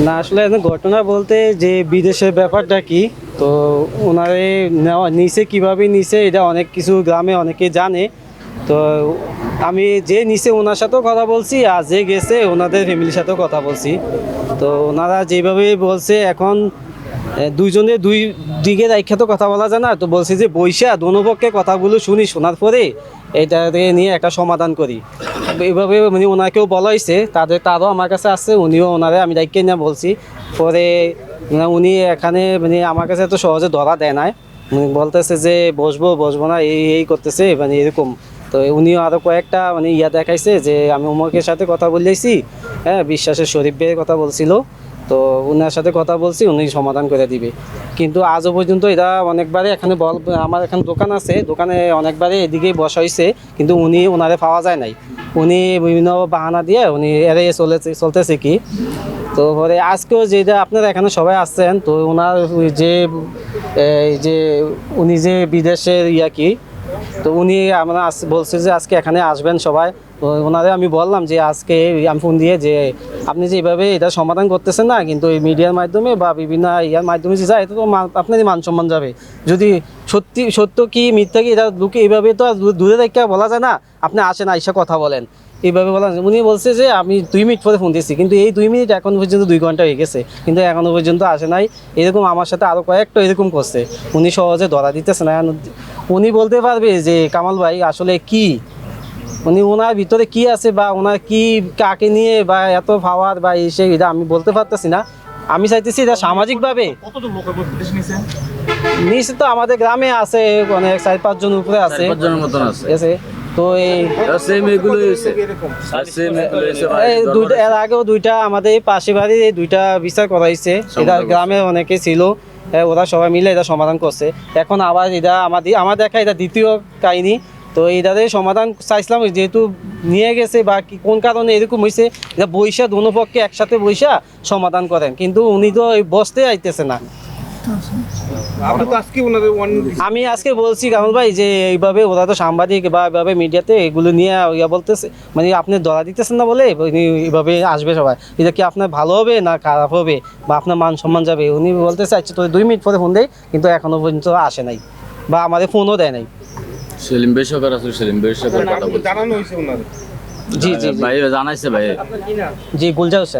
না, আসলে ঘটনা বলতে যে বিদেশের ব্যাপারটা কি, তো ওনারে নেওয়া নিচে কীভাবে নিচে এটা অনেক কিছু গ্রামে অনেকে জানে। তো আমি যে নিচে ওনার সাথেও কথা বলছি, আর যে গেছে ওনাদের ফ্যামিলির সাথেও কথা বলছি। তো ওনারা যেভাবে বলছে, এখন দুইজনে দুই দিকে রাইখা তো কথা বলা যায় না। তো বলছি যে, বৈশা দোনো পক্ষে কথাগুলো শুনি, শোনার পরে এটাকে নিয়ে একটা সমাধান করি। এইভাবে মানে ওনাকেও বলা হয়েছে, তাদের তারও আমার কাছে আছে, উনিও ওনারে আমি দায়িত্ব নিয়ে বলছি। পরে উনি এখানে মানে আমার কাছে এত সহজে ধরা দেয় উনি বলতেছে যে, বসবো বসবো না, এই এই করতেছে মানে এরকম। তো উনিও আরও কয়েকটা মানে ইয়া দেখাইছে যে, আমি উমকের সাথে কথা বলেছি হ্যাঁ বিশ্বাসের শরীফ ভাইয়ের কথা বলছিল। তো ওনার সাথে কথা বলছি, উনি সমাধান করে দিবে। কিন্তু আজও পর্যন্ত এরা অনেকবারে এখানে বল, আমার এখানে দোকান আছে, দোকানে অনেকবারে এদিকে বসা হয়েছে কিন্তু উনি ওনারে পাওয়া যায় নাই। উনি বিভিন্ন বাহানা দিয়ে উনি এড়িয়ে চলেছে, চলতেছে কি। তো পরে আজকেও যেটা আপনারা এখানে সবাই আসছেন, তো ওনার যে, এই যে উনি যে বিদেশের ইয়া কি তো উনি আমরা বলছে যে আজকে এখানে আসবেন সবাই। তো ওনারে আমি বললাম যে আজকে আমি ফোন দিয়ে যে আপনি যে এইভাবে এটা সমাধান করতেছেন না, কিন্তু এই মিডিয়ার মাধ্যমে বা বিভিন্ন ইয়ার মাধ্যমে যে যায় এটা তো আপনারই মান সম্মান যাবে। যদি সত্যি, সত্য কি, মিথ্যা কি, এটা লোকে এইভাবে তো দূরে দেখা বলা যায় না। আপনি আসেন, আইসা কথা বলেন। এইভাবে বলা উনি বলছে যে আমি দুই মিনিট পরে ফোন দিয়েছি। কিন্তু এই দুই মিনিট এখন পর্যন্ত দুই ঘণ্টা হয়ে গেছে। কিন্তু এখনও পর্যন্ত আসে নাই। এরকম আমার সাথে আরও কয়েকটা এরকম করছে। উনি সহজে ধরা দিতেছে না। উনি বলতে পারবে যে কামাল ভাই আসলে কি? উনি ওনার ভিতরে কি আছে বা ওনার কি কাকে নিয়ে বা এত ভাওয়ার বা এই সেই এটা আমি বলতে পারতেছি না। আমি চাইতেছি এটা সামাজিকভাবে। নিশ্চিত তো আমাদের গ্রামে আছে অনেক চার পাঁচজন উপরে আছে। তো এই সেম এগুলো হয়েছে। সেম এগুলো হয়েছে এই দুইটা এর আগেও দুইটা আমাদের এই পাশে বাড়ির এই দুইটা বিচার করা হয়েছে। এটা সমাধান করছে। গ্রামে অনেকে ছিল। ওরা সবাই মিলে এটা সমাধান করছে। এখন আবার এটা আমাদের আমার দেখা এটা দ্বিতীয় কাহিনী। তো এইটারে সমাধান চাইছিলাম যেহেতু নিয়ে গেছে বা কি কোন কারণে এরকম হয়েছে এটা বৈশা দোনো পক্ষে একসাথে বৈশা সমাধান করেন। কিন্তু উনি তো এই বসতে আইতেছে না। আমি আজকে বলছি কামল ভাই যে এইভাবে ওরা তো সাংবাদিক বা এইভাবে মিডিয়াতে এগুলো নিয়ে ইয়া বলতেছে মানে আপনি ধরা দিতেছেন না বলে উনি এইভাবে আসবে সবাই। এটা কি আপনার ভালো হবে না খারাপ হবে? বা আপনার মান সম্মান যাবে? উনি বলতে চাইছে তো দুই মিনিট পরে ফোন দেয় কিন্তু এখনও পর্যন্ত আসে নাই। বা আমাদের ফোনও দেয় নাই। সেলিম ভাই সরকার আসলে সেলিম সরকার কথা বলছে। জানানো হয়েছে জি জি জি। ভাই জানাইছে ভাই। জি গুলজার